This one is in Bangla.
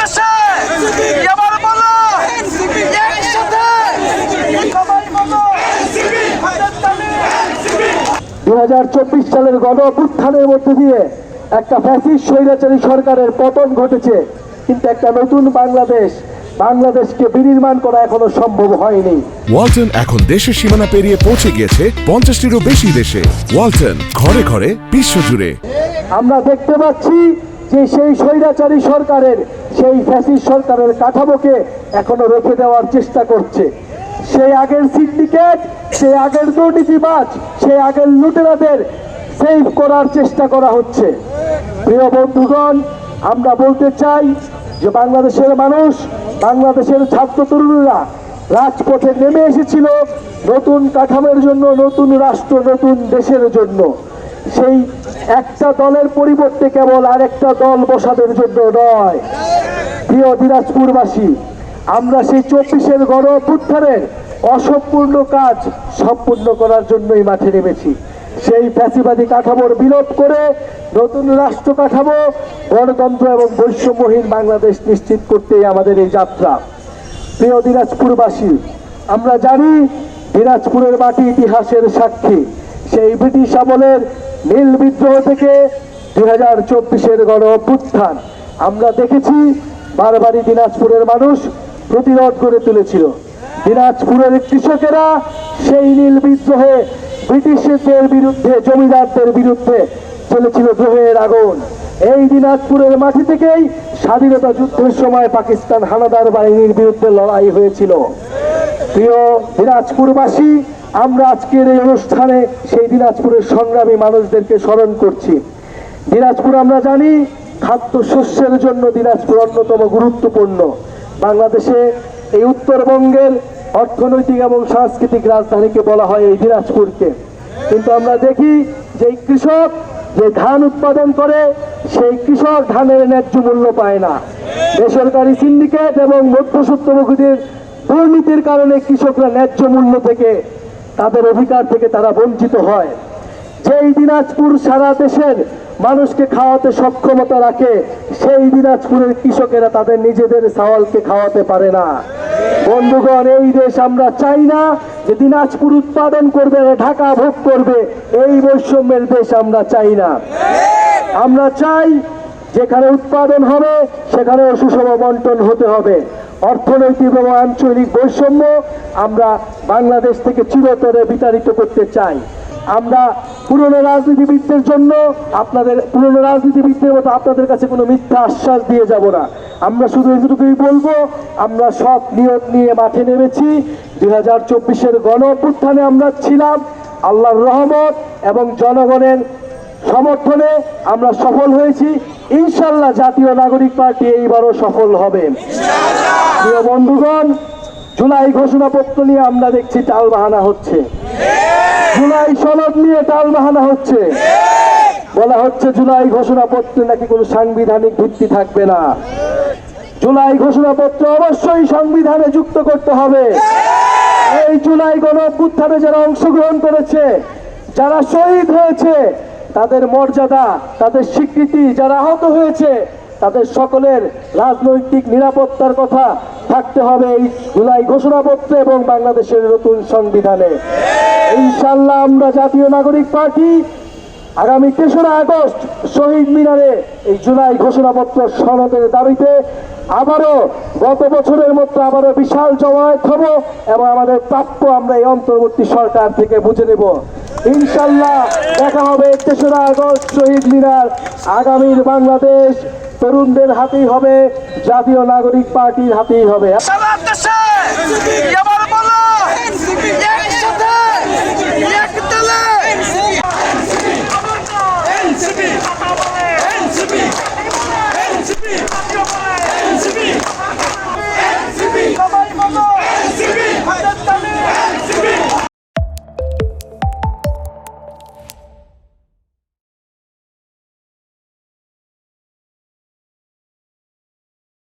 দেশে এবার বলো। একসাথে দু হাজার চব্বিশ সালের গণ অভ্যুত্থানের মধ্যে দিয়ে একটা ফ্যাসিস্ট স্বৈরাচারী সরকারের পতন ঘটেছে। কিন্তু একটা নতুন বাংলাদেশ বাংলাদেশকে বিনির্মাণ করা এখনও সম্ভব হয়নি। ওয়ালটন এখন দেশের সীমানা পেরিয়ে পৌঁছে গিয়েছে পঞ্চাশটিরও বেশি দেশে। ওয়ালটন ঘরে ঘরে বিশ্বজুড়ে। আমরা দেখতে পাচ্ছি যে সেই স্বৈরাচারী সরকারের সেই ফ্যাসিস্ট সরকারের কাঠামোকে এখনও রেখে দেওয়ার চেষ্টা করছে। সেই আগের সিন্ডিকেট, সেই আগের দুর্নীতিবাজ, সেই আগের লুটেরাদের সেভ করার চেষ্টা করা হচ্ছে। প্রিয় বন্ধুগণ, আমরা বলতে চাই যে বাংলাদেশের মানুষ, বাংলাদেশের ছাত্র তরুণরা রাজপথে নেমে এসেছিল নতুন কাঠামোর জন্য, নতুন রাষ্ট্র, নতুন দেশের জন্য। সেই একটা দলের পরিবর্তে কেবল আরেকটা দল বসানোর জন্য নয়। প্রিয় দিনাজপুরবাসী, আমরা সেই চব্বিশের গণ অভ্যুত্থানের অসম্পূর্ণ কাজ সম্পূর্ণ করার জন্যই মাঠে নেমেছি। সেই ফ্যাসিবাদী কাঠামোর বিলোপ করে নতুন রাষ্ট্র কাঠামো, গণতন্ত্র এবং বৈষম্যহীন বাংলাদেশ নিশ্চিত করতেই আমাদের এই যাত্রা। প্রিয় দিনাজপুরবাসী, আমরা জানি দিনাজপুরের মাটি ইতিহাসের সাক্ষী। সেই ব্রিটিশ আমলের নীল বিদ্রোহ থেকে দুই হাজার চব্বিশের গণ অভ্যুত্থান আমরা দেখেছি, বারবারই দিনাজপুরের মানুষ প্রতিরোধ করে তুলেছিল। দিনাজপুরের কৃষকেরা সেই নীল বিদ্রোহে ব্রিটিশদের বিরুদ্ধে, জমিদারদের বিরুদ্ধে চলেছিল দ্রোহের আগুন। এই দিনাজপুরের মাটি থেকেই স্বাধীনতা যুদ্ধের সময় পাকিস্তান হানাদার বাহিনীর বিরুদ্ধে লড়াই হয়েছিল। প্রিয় দিনাজপুরবাসী আমরা আজকের এই অনুষ্ঠানে সেই দিনাজপুরের সংগ্রামী মানুষদেরকে স্মরণ করছি। দিনাজপুর আমরা জানি, খাদ্য শস্যের জন্য দিনাজপুর অন্যতম গুরুত্বপূর্ণ। বাংলাদেশে এই উত্তরবঙ্গের অর্থনৈতিক এবং সাংস্কৃতিক রাজধানীকে বলা হয় এই দিনাজপুরকে। কিন্তু আমরা দেখি যে কৃষক যে ধান উৎপাদন করে, সেই কৃষক ধানের ন্যায্য মূল্য পায় না। বেসরকারি সিন্ডিকেট এবং মধ্যসূত্রভোগীদের দুর্নীতির কারণে কৃষকরা ন্যায্য মূল্য থেকে তাদের অধিকার থেকে তারা বঞ্চিত হয়। যেই দিনাজপুর সারা দেশের মানুষকে খাওয়াতে সক্ষমতা রাখে, সেই দিনাজপুরের কৃষকেরা তাদের নিজেদের চাওয়ালকে খাওয়াতে পারে না। বন্ধুগণ, এই দেশ আমরা চাই না যে দিনাজপুর উৎপাদন করবে, ঢাকা ভোগ করবে, এই বৈষম্যের দেশ আমরা চাই না। আমরা চাই যেখানে উৎপাদন হবে সেখানে সুষম বন্টন হতে হবে। অর্থনৈতিক এবং আঞ্চলিক বৈষম্য আমরা বাংলাদেশ থেকে চিরতরে বিতাড়িত করতে চাই। আমরা পুরনো রাজনীতিবিদদের জন্য আপনাদের, পুরনো রাজনীতিবিদদের মতো আপনাদের কাছে কোনো মিথ্যা আশ্বাস দিয়ে যাব না। আমরা শুধু এটুকুই বলব, আমরা সব নিয়ত নিয়ে মাঠে নেমেছি। দুই হাজার চব্বিশের গণ অভ্যুত্থানে আমরা ছিলাম আল্লাহর রহমত এবং জনগণের সমর্থনে আমরা সফল হয়েছি। ইনশাল্লাহ জাতীয় নাগরিক পার্টি এইবারও সফল হবে। প্রিয় বন্ধুগণ, জুলাই ঘোষণাপত্র নিয়ে আমরা দেখছি টাল বাহানা হচ্ছে। জুলাই সনদ নিয়ে টাল বাহানা হচ্ছে। বলা হচ্ছে জুলাই ঘোষণাপত্রে নাকি কোনো সাংবিধানিক ভিত্তি থাকবে না। জুলাই ঘোষণাপত্র অবশ্যই সংবিধানে যুক্ত করতে হবে। এই জুলাই গণ অভ্যুত্থানে যারা অংশগ্রহণ করেছে, যারা শহীদ হয়েছে, তাদের মর্যাদা, তাদের স্বীকৃতি, যারা আহত হয়েছে তাদের সকলের রাজনৈতিক নিরাপত্তার কথা থাকতে হবে এই জুলাই ঘোষণাপত্রে এবং বাংলাদেশের নতুন সংবিধানে। ইনশাল্লাহ আমরা জাতীয় নাগরিক পার্টি আগামী তেসরা আগস্ট শহীদ মিনারে এই জুলাই ঘোষণাপত্র সনদের দাবিতে আবারও গত বছরের মতো আবারও বিশাল জমায়েত হব এবং আমাদের প্রাপ্য আমরা এই অন্তর্বর্তী সরকার থেকে বুঝে নেব। ইনশাল্লাহ দেখা হবে তেসরা আগস্ট শহীদ মিনার আগামীর বাংলাদেশ তরুণদের হাতেই হবে জাতীয় নাগরিক পার্টির হাতেই হবে।